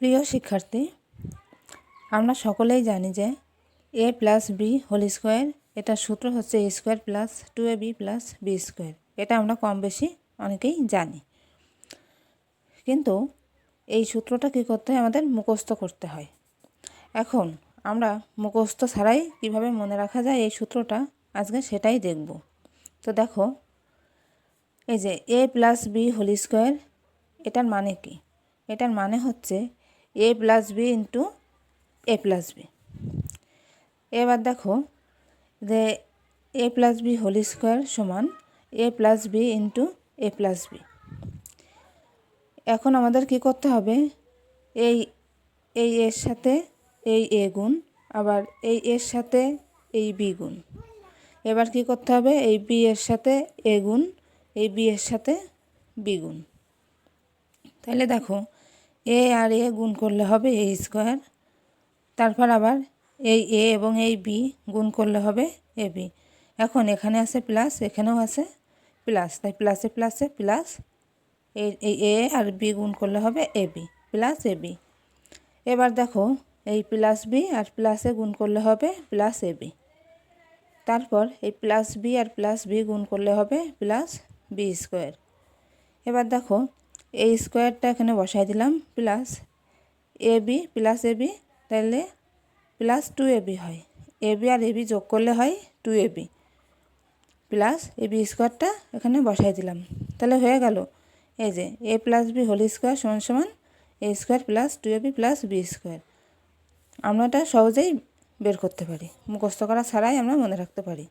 প্রিয় শিক্ষার্থী, আমরা সকলেই জানি যে A plus B whole square এটার সূত্র হচ্ছে A square plus two A B plus B square এটা আমরা কম বেশি অনেকেই জানি। কিন্তু এই সূত্রটা কী করতে হয়? আমাদের মুখস্থ করতে হয়। এখন আমরা মুখস্থ ছাড়াই কীভাবে মনে রাখা যায় এই সূত্রটা? আজকে সেটাই দেখব। তো দেখো, এই যে A plus B whole square এটার মানে কি? এটার মানে হচ্ছে A plus B into A plus B এবার দেখো যে A plus B whole square সমান A plus B into A plus B এখন আমাদের কি করতে হবে? এই এই এর সাথে এই এ গুণ, আবার এই এর সাথে এই বি গুণ। এবার কি করতে হবে? এই বি এর সাথে এ গুণ, এই বি এর সাথে বি গুণ। তাহলে দেখো এ আর এ গুণ করলে হবে এ স্কোয়ার। তারপর আবার এই এ এবং এই বি গুণ করলে হবে এ বি। এখন এখানে আছে প্লাস এখানেও আছে প্লাস তাই প্লাসে প্লাসে প্লাস এই এ আর বি গুণ করলে হবে A B plus A B. এবার দেখো এই প্লাস বি আর প্লাসে গুণ করলে হবে প্লাস এ বি। তারপর এই প্লাস বি আর প্লাস বি গুণ করলে হবে প্লাস বি স্কোয়ার। এবার দেখো এই স্কোয়ারটা এখানে বসাই দিলাম plus A B plus A B তাহলে প্লাস টু এ বি হয়। এ বি আর এ বি যোগ করলে হয় two A B plus A B স্কোয়ারটা এখানে বসাই দিলাম। তাহলে হয়ে গেল। এই যে A plus B whole square সমান সমান A square plus two A B plus B square আমরা এটা সহজেই বের করতে পারি। মুখস্থ করা ছাড়াই আমরা মনে রাখতে পারি।